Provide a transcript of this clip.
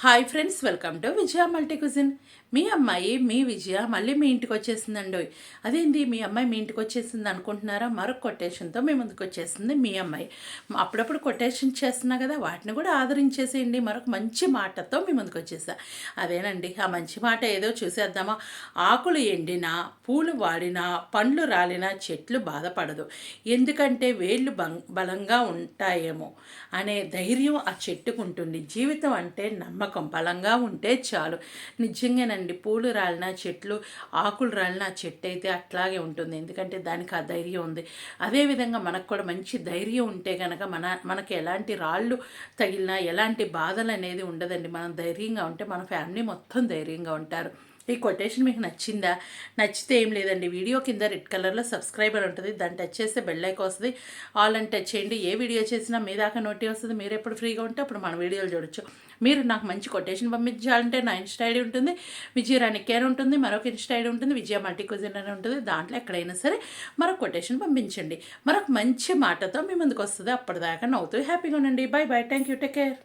Hi friends welcome to Vijaya multi cuisine మీ అమ్మాయి మీ విజయ మళ్ళీ మీ ఇంటికి వచ్చేసిందండి అదేంటి మీ అమ్మాయి మీ ఇంటికి వచ్చేసింది అనుకుంటున్నారా? మరొక కొటేషన్తో మీ ముందుకు వచ్చేసింది మీ అమ్మాయి. అప్పుడప్పుడు కొటేషన్ చేస్తున్నా కదా వాటిని కూడా ఆదరించేసేయండి. మరొక మంచి మాటతో మీ ముందుకు వచ్చేసా. అదేనండి ఆ మంచి మాట ఏదో చూసేద్దామా. ఆకులు ఎండినా పూలు వాడినా పండ్లు రాలినా చెట్లు బాధపడదు. ఎందుకంటే వేళ్ళు బం- బలంగా ఉంటాయేమో అనే ధైర్యం ఆ చెట్టుకు ఉంటుంది. జీవితం అంటే నమ్మకం. బలంగా ఉంటే చాలు. నిజంగానండి పూలు రాలిన చెట్లు ఆకులు రాలిన చెట్టు అయితే అట్లాగే ఉంటుంది. ఎందుకంటే దానికి ఆ ధైర్యం ఉంది. అదేవిధంగా మనకు కూడా మంచి ధైర్యం ఉంటే కనుక మన మనకి ఎలాంటి రాళ్ళు తగిలినా ఎలాంటి బాధలు అనేది ఉండదండి. మనం ధైర్యంగా ఉంటే మన ఫ్యామిలీ మొత్తం ధైర్యంగా ఉంటారు. ఈ కొటేషన్ మీకు నచ్చిందా? నచ్చితే ఏం లేదండి. వీడియో కింద రెడ్ కలర్లో సబ్స్క్రైబర్ ఉంటుంది. దాన్ని టచ్ చేస్తే బెల్ ఐకాన్ వస్తుంది. ఆల్ అని టచ్ చేయండి. ఏ వీడియో చేసినా మీ దాకా నోటి వస్తుంది. మీరు ఎప్పుడు ఫ్రీగా ఉంటే అప్పుడు మన వీడియోలు చూడొచ్చు. మీరు నాకు మంచి కొటేషన్ పంపించాలంటే నా ఇన్స్టా ఐడి ఉంటుంది. విజయరాణి కేర్ ఉంటుంది. మరొక ఇన్స్టా ఐడి ఉంటుంది. విజయ మల్టీ అని ఉంటుంది. దాంట్లో ఎక్కడైనా సరే మరొక కొటేషన్ పంపించండి. మరొక మంచి మాటతో మీ ముందుకు వస్తుంది. అప్పటిదాకా నవ్వుతూ హ్యాపీగా ఉండండి. Bye bye thank you. Take care.